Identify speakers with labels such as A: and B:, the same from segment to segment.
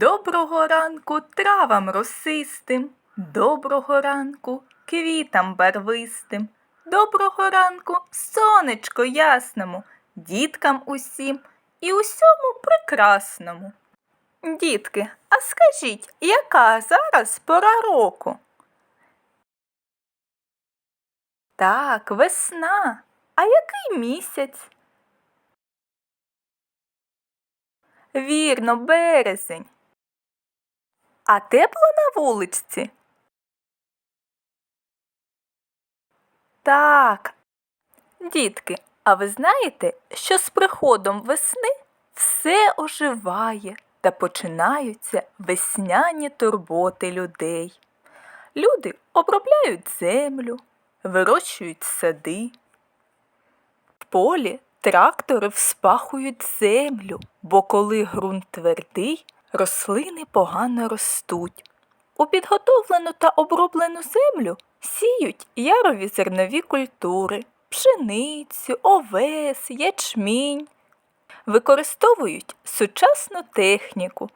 A: Доброго ранку травам росистим, доброго ранку квітам барвистим, доброго ранку сонечко ясному, діткам усім і усьому прекрасному. Дітки, а скажіть, яка зараз пора року? Так, весна. А який місяць? Вірно, березень. А тепло на вуличці? Так. Дітки, а ви знаєте, що з приходом весни все оживає та починаються весняні турботи людей. Люди обробляють землю, вирощують сади. В полі трактори вспахують землю, бо коли ґрунт твердий, рослини погано ростуть. У підготовлену та оброблену землю сіють ярові зернові культури, пшеницю, овес, ячмінь. Використовують сучасну техніку.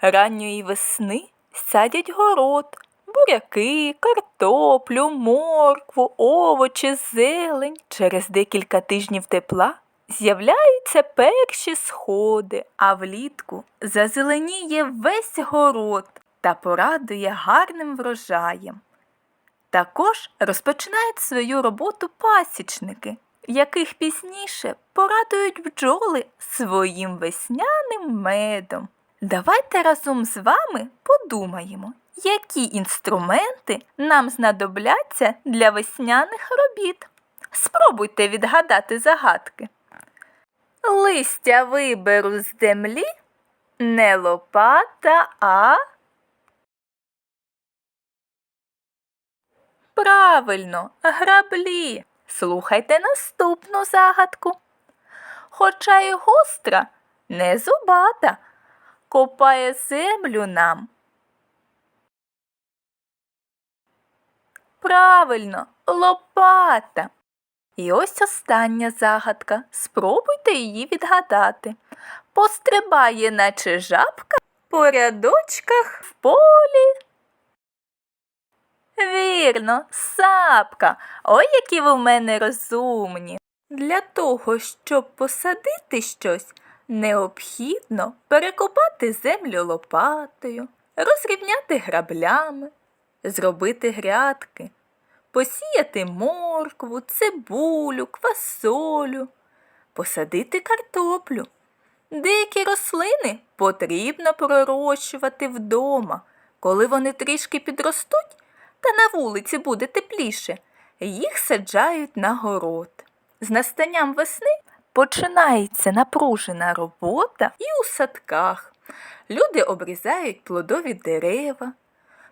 A: Ранньої весни садять город, буряки, картоплю, моркву, овочі, зелень. Через декілька тижнів тепла з'являються перші сходи, а влітку зазеленіє весь город та порадує гарним врожаєм. Також розпочинають свою роботу пасічники, яких пізніше порадують бджоли своїм весняним медом. Давайте разом з вами подумаємо, які інструменти нам знадобляться для весняних робіт. Спробуйте відгадати загадки. Листя виберу з землі, не лопата, а. Правильно, граблі. Слухайте наступну загадку. Хоча й гостра, не зубата, копає землю нам. Правильно, лопата. І ось остання загадка. Спробуйте її відгадати. Пострибає, наче жабка, по рядочках в полі. Вірно, сапка. Ой, які ви в мене розумні. Для того, щоб посадити щось, необхідно перекопати землю лопатою, розрівняти граблями, зробити грядки, посіяти моркву, цибулю, квасолю, посадити картоплю. Деякі рослини потрібно пророщувати вдома. Коли вони трішки підростуть та на вулиці буде тепліше, їх саджають на город. З настанням весни починається напружена робота і у садках. Люди обрізають плодові дерева,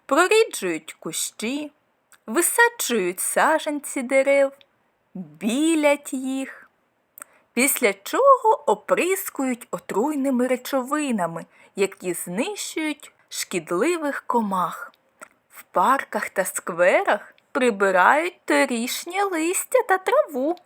A: проріджують кущі, висаджують саженці дерев, білять їх. Після чого оприскують отруйними речовинами, які знищують шкідливих комах. В парках та скверах прибирають торішнє листя та траву,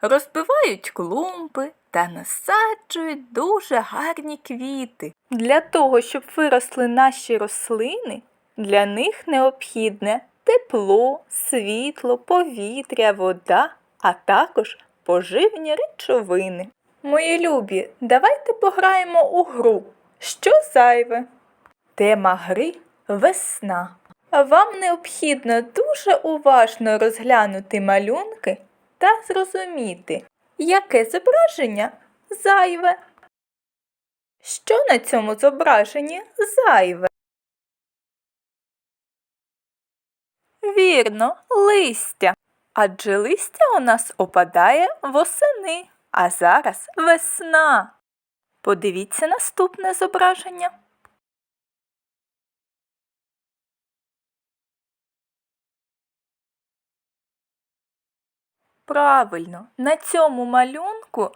A: розбивають клумби та насаджують дуже гарні квіти. Для того, щоб виросли наші рослини, для них необхідне тепло, світло, повітря, вода, а також поживні речовини. Мої любі, давайте пограємо у гру. Що зайве? Тема гри весна. Вам необхідно дуже уважно розглянути малюнки та зрозуміти, яке зображення зайве. Що на цьому зображенні зайве? Вірно, листя. Адже листя у нас опадає восени, а зараз весна. Подивіться наступне зображення. Правильно, на цьому малюнку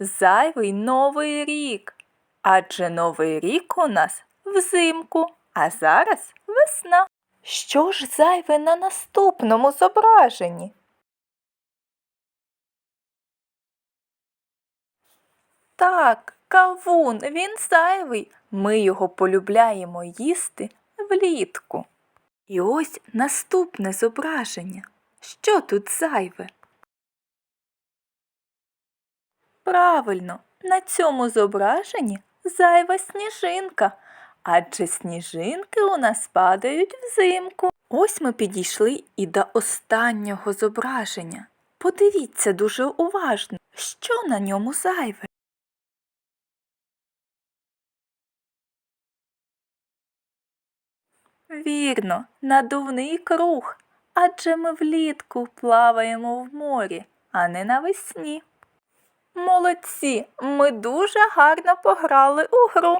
A: зайвий новий рік. Адже новий рік у нас взимку, а зараз весна. Що ж зайве на наступному зображенні? Так, Кавун, він зайвий. Ми його полюбляємо їсти влітку. І ось наступне зображення. Що тут зайве? Правильно, на цьому зображенні зайва сніжинка, адже сніжинки у нас падають взимку. Ось ми підійшли і до останнього зображення. Подивіться дуже уважно, що на ньому зайве. Вірно, надувний круг, адже ми влітку плаваємо в морі, а не навесні. Молодці, ми дуже гарно пограли у гру.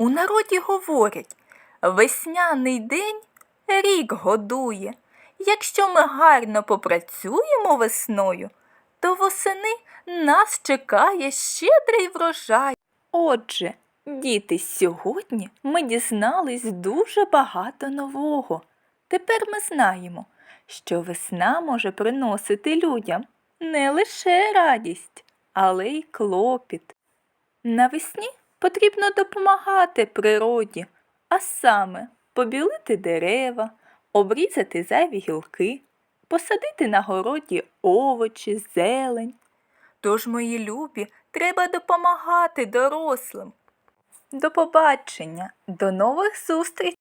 A: У народі говорять, весняний день рік годує. Якщо ми гарно попрацюємо весною, то восени нас чекає щедрий врожай. Отже, діти, сьогодні ми дізнались дуже багато нового. Тепер ми знаємо, що весна може приносити людям не лише радість, але й клопіт. Навесні потрібно допомагати природі, а саме побілити дерева, обрізати зайві гілки, посадити на городі овочі, зелень. Тож, мої любі, треба допомагати дорослим. До побачення, до нових зустрічей!